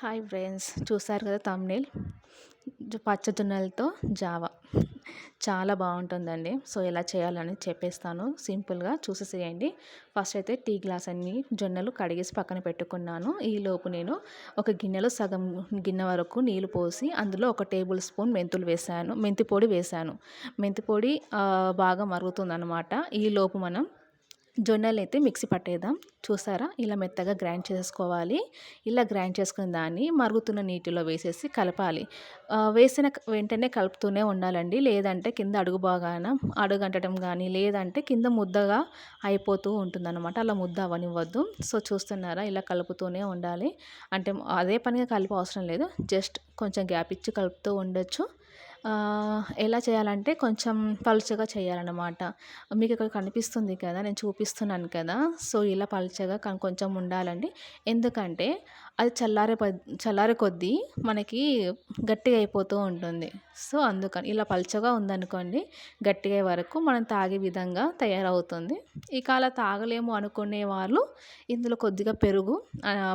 Hi friends చూసారు కదా thumbnail పచ్చజొన్నలతో Java. చాలా బాగుంటుందండి. సో ఎలా చేయాలని చెప్పేస్తాను. సింపుల్గా చూసేసేయండి. ఫస్ట్ అయితే టీ గ్లాస్ అన్ని జొన్నలు కడిగేసి పక్కన పెట్టుకున్నాను. ఈలోపు నేను ఒక గిన్నెలో సగం గిన్నె వరకు నీళ్ళు పోసి అందులో ఒక టేబుల్ స్పూన్ మెంతులు వేసాను. మెంతి పొడి వేసాను. మెంతి పొడి బాగా మరుగుతుందన్నమాట. ఈలోపు మనం జొన్నలు అయితే మిక్సీ పట్టేద్దాం. చూసారా? ఇలా మెత్తగా గ్రైండ్ చేసుకోవాలి. ఇలా గ్రైండ్ చేసుకున్న దాన్ని మరుగుతున్న నీటిలో వేసేసి కలపాలి. వేసిన వెంటనే కలుపుతూనే ఉండాలండి. లేదంటే కింద అడుగు బాగాన అడుగంటడం కానీ లేదంటే కింద ముద్దగా అయిపోతూ ఉంటుందన్నమాట. అలా ముద్ద అవనివ్వద్దు సో చూస్తున్నారా? ఇలా కలుపుతూనే ఉండాలి. అంటే అదే పనిగా కలిపి అవసరం లేదు. జస్ట్ కొంచెం గ్యాప్ ఇచ్చి కలుపుతూ ఉండొచ్చు. ఎలా చేయాలంటే కొంచెం పలుచగా చేయాలన్నమాట. మీకు ఇక్కడ కనిపిస్తుంది కదా నేను చూపిస్తున్నాను కదా. సో ఇలా పలుచగా కొంచెం ఉండాలండి. ఎందుకంటే అది చల్లారే చల్లారే కొద్దీ మనకి గట్టిగా అయిపోతూ ఉంటుంది. సో అందుకని ఇలా పలుచగా ఉందనుకోండి గట్టిగా వరకు మనం తాగే విధంగా తయారవుతుంది. ఇక అలా తాగలేము అనుకునే వాళ్ళు ఇందులో కొద్దిగా పెరుగు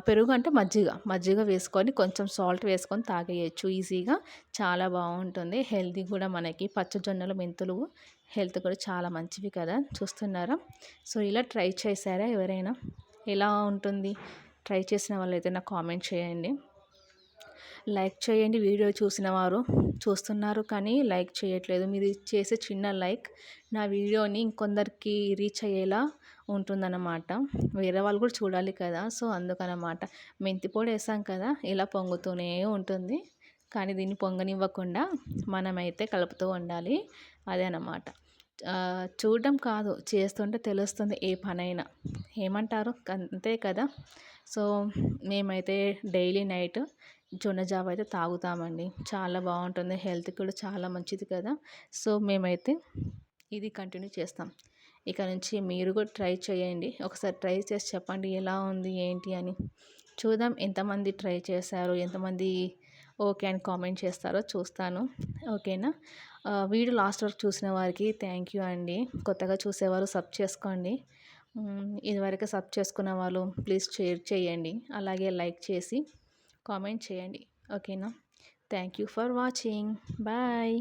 పెరుగు అంటే మజ్జిగ మజ్జిగ వేసుకొని కొంచెం సాల్ట్ వేసుకొని తాగేయచ్చు. ఈజీగా చాలా బాగుంటుంది. హెల్తీ కూడా మనకి పచ్చజొన్నలు మెంతులు హెల్త్ కూడా చాలా మంచివి కదా చూస్తున్నారా? సో ఇలా ట్రై చేశారా ఎవరైనా? ఎలా ఉంటుంది? ట్రై చేసిన వాళ్ళైతే నాకు కామెంట్ చేయండి. లైక్ చేయండి వీడియో చూసిన వారు. చూస్తున్నారు కానీ లైక్ చేయట్లేదు. మీరు చేసే చిన్న లైక్ నా వీడియోని ఇంకొందరికి రీచ్ అయ్యేలా ఉంటుందన్నమాట. వేరే వాళ్ళు కూడా చూడాలి కదా. సో అందుకనమాట మెంతి పొడి వేసాం కదా ఇలా పొంగుతూనే ఉంటుంది. కానీ దీన్ని పొంగనివ్వకుండా మనమైతే కలుపుతూ ఉండాలి. అదే అన్నమాట. చూడడం కాదు చేస్తుంటే తెలుస్తుంది ఏ పనైనా. ఏమంటారు? అంతే కదా? సో మేమైతే డైలీ నైట్ జొన్న జావ అయితే తాగుతామండి. చాలా బాగుంటుంది. హెల్త్కి కూడా చాలా మంచిది కదా? సో మేమైతే ఇది కంటిన్యూ చేస్తాం. ఇక నుంచి మీరు కూడా ట్రై చేయండి. ఒకసారి ట్రై చేసి చెప్పండి ఎలా ఉంది ఏంటి అని. చూద్దాం ఎంతమంది ట్రై చేశారు? ఎంతమంది ఓకే అని కామెంట్ చేస్తారో చూస్తాను. ఓకేనా? వీడియో లాస్ట్ వరకు చూసిన వారికి థ్యాంక్ యూ అండి. కొత్తగా చూసేవారు సబ్ చేసుకోండి. ఇదివరకు సబ్ చేసుకున్న వాళ్ళు ప్లీజ్ షేర్ చేయండి. అలాగే లైక్ చేసి కామెంట్ చేయండి. ఓకేనా? Thank you for watching bye